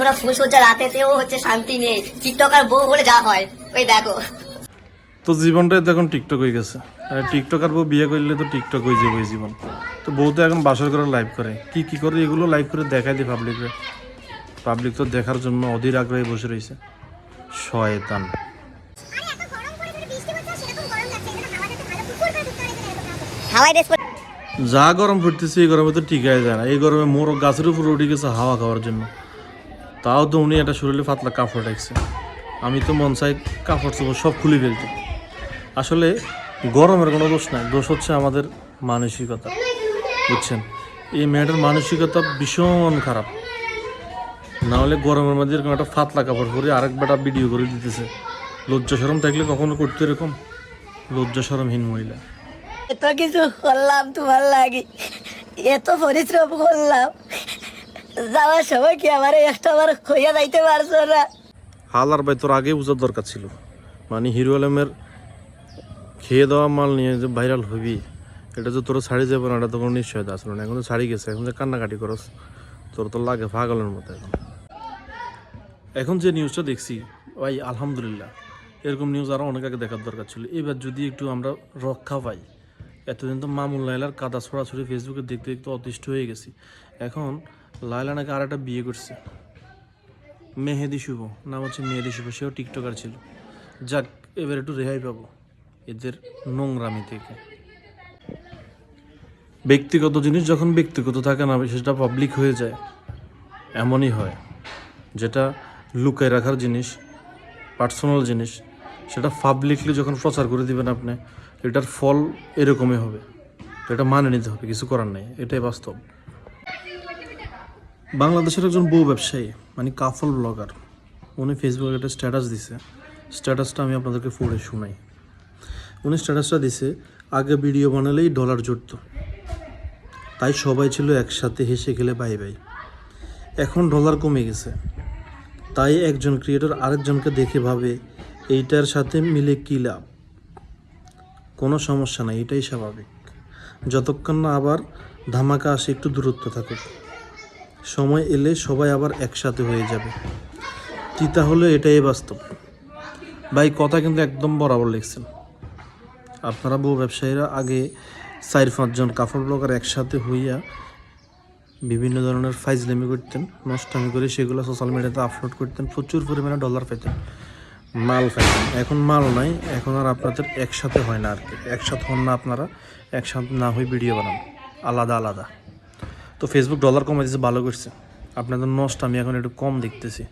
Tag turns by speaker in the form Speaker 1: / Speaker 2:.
Speaker 1: ধরো ফুলসজ্জা রাতেতেও হচ্ছে শান্তি নেই। টিকটকার বউ বলে যা হয়। ওই দেখো।
Speaker 2: তো জীবনটাই তো এখন টিকটক হয়ে গেছে। আর টিকটক আর বউ বিয়ে করলে তো টিকটক হয়ে যাবে জীবন। তো বউ তো এখন বাসর করে লাইভ করে। কি কি করে এগুলো লাইভ করে দেখায় দিই পাবলিকরে পাবলিক তো দেখার জন্য অধীর আগ্রহে বসে রয়েছে। শয়তান। যা গরম পড়তেছে এই গরমে তো টিকায় যায় না। এই গরমে মোর গাছের উপরে উঠে গেছে হাওয়া খাওয়ার জন্য। তাও তো উনি একটা শরীরে পাতলা কাপড় রাখছে। আমি তো মন চাই কাপড় চোপড় সব খুলে ফেলছি আসলে গরমের কোনো দোষ নাই, দোষ হচ্ছে আমাদের মানসিকতা, বুঝছেন? এই মেয়েটার মানসিকতা ভীষণ খারাপ। না হলে গরমের মধ্যে এরকম একটা ফাতলা কাপড় পরে আরেক বেটা ভিডিও করে দিতেছে। লজ্জা সরম থাকলে কখনো করতে এরকম? লজ্জা সরমহীন মহিলা।
Speaker 3: এত কিছু করলাম তোমার লাগে। এত পরিশ্রম করলাম। যাওয়ার সময় কি আমার একটা বার খইয়া যাইতে পারছ না?
Speaker 2: হালার ভাই, তোর আগে বোঝার দরকার ছিল। মানে হিরো আলমের খেয়ে দেওয়া মাল নিয়ে যে ভাইরাল হবি, এটা তো তোর ছাড়ি যাবে না, এটা তো কোনো নিশ্চয়তা আসলো না। এখন তো ছাড়ি গেছে, এখন যে কান্নাকাটি করস, তোর তো লাগে পাগলের মতো এখন। এখন যে নিউজটা দেখছি, ভাই, আলহামদুলিল্লাহ, এরকম নিউজ আরও অনেক আগে দেখার দরকার ছিল। এবার যদি একটু আমরা রক্ষা পাই এতদিন তো মামুন লাইলার কাদা ছড়াছড়ি ফেসবুকে দেখতে দেখতে অতিষ্ঠ হয়ে গেছি। এখন লাইলা নাকি আর একটা বিয়ে করছে। মেহেদি শুভ, নাম হচ্ছে মেহেদি শুভ, সেও টিকটকার ছিল। যাক, এবার একটু রেহাই পাবো এদের নোংরামি থেকে। ব্যক্তিগত জিনিস যখন ব্যক্তিগত থাকে না, সেটা পাবলিক হয়ে যায়। এমনই হয়। যেটা লুকায় রাখার জিনিস পার্সোনাল জিনিস সেটা পাবলিকলি যখন প্রচার করে দিবেন আপনি, এটার ফল এরকমই হবে। এটা মানে নিতে হবে, কিছু করার নেই, এটাই বাস্তব। বাংলাদেশের একজন বউ ব্যবসায়ী মানে কাফল ব্লগার উনি ফেসবুকে একটা স্ট্যাটাস দিছে। স্ট্যাটাসটা আমি আপনাদেরকে পড়ে শোনাই। উনি স্ট্যাটাসটা দিছে, আগে ভিডিও বানালেই ডলার জুটতো। তাই সবাই ছিল একসাথে হেসে খেলে বাই বাই। এখন ডলার কমে গেছে। তাই একজন ক্রিয়েটর আরেকজনকে দেখে ভাবে এইটার সাথে মিলে কী লাভ? কোনো সমস্যা নাই, এটাই স্বাভাবিক। যতক্ষণ না আবার ধামাকা আসে, একটু দূরত্ব থাকুক। সময় এলে সবাই আবার একসাথে হয়ে যাবে। তিতা হলে এটাই বাস্তব। ভাই, কথা কিন্তু একদম বরাবর লিখছেন। আপনারা বউ ব্যবসায়ীরা আগে চার পাঁচজন কাপড় ব্লগার একসাথে হইয়া বিভিন্ন ধরনের ফাইজলামি করতেন, নষ্টামি করে সেগুলো সোশ্যাল মিডিয়াতে আপলোড করতেন, প্রচুর পরিমাণে ডলার পেতেন মাল পেতেন এখন মাল নাই, এখন আর আপনাদের একসাথে হয় না আর কি। একসাথে হন না আপনারা, একসাথে না হয়ে ভিডিও বানান। আলাদা আলাদা। তো ফেসবুক ডলার কমে দিয়েছে ভালো করছে। আপনাদের নষ্ট আমি এখন একটু কম দেখতেছি।